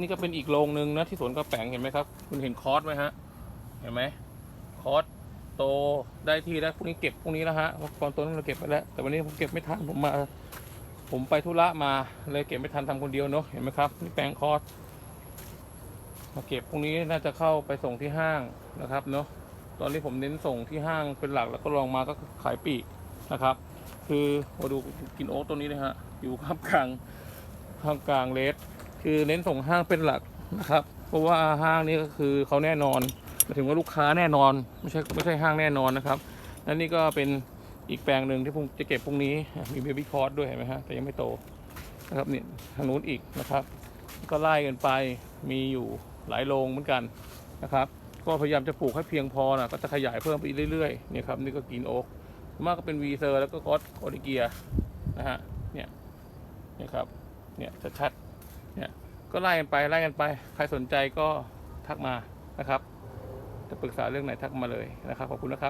นี่ก็เป็นอีกโรงหนึ่งนะที่สวนกระแปงเห็นไหมครับ คุณเห็นคอร์สไหมฮะ เห็นไหมคอร์สโตได้ที่แล้วพรุ่งนี้เก็บพรุ่งนี้แล้วฮะเพราะตอนต้นเราเก็บไปแล้ว แต่วันนี้ผมเก็บไม่ทันผมมา ผมไปธุระมาเลยเก็บไม่ทันทำคนเดียวเนาะเห็นไหมครับนี่แปลงคอร์สมาเก็บพรุ่งนี้น่าจะเข้าไปส่งที่ห้างนะครับเนาะตอนนี้ผมเน้นส่งที่ห้างเป็นหลักแล้วก็ลองมาก็ขายปีกนะครับ คือมาดูกินโอ๊ตตัวนี้นะฮะอยู่ข้ามกลางข้ามกลางเลส คือเน้นส่งห้างเป็นหลักนะครับ เพราะว่าห้างนี้ก็คือเขาแน่นอนหมายถึงว่าลูกค้าแน่นอนไม่ใช่ไม่ใช่ห้างแน่นอนนะครับและนี่ก็เป็นอีกแปลงหนึ่งที่ผมจะเก็บพรุ่งนี้มีเบบี้คอร์สด้วยเห็นไหมฮะแต่ยังไม่โตนะครับนี่ทางนู้นอีกนะครับ ก็ไล่กันไปมีอยู่หลายโรงเหมือนกันนะครับ ก็พยายามจะปลูกให้เพียงพอนะก็จะขยายเพิ่มไปเรื่อยๆเนี่ยครับนี่ก็กินโอ๊กมากก็เป็นวีเซอร์แล้วก็กอสโอริเกียนะฮะเนี่ยเนี่ยครับเนี่ยชัดๆ ก็ไล่กันไปไล่กันไป ใครสนใจก็ทักมานะครับ จะปรึกษาเรื่องไหนทักมาเลยนะครับ ขอบคุณนะครับ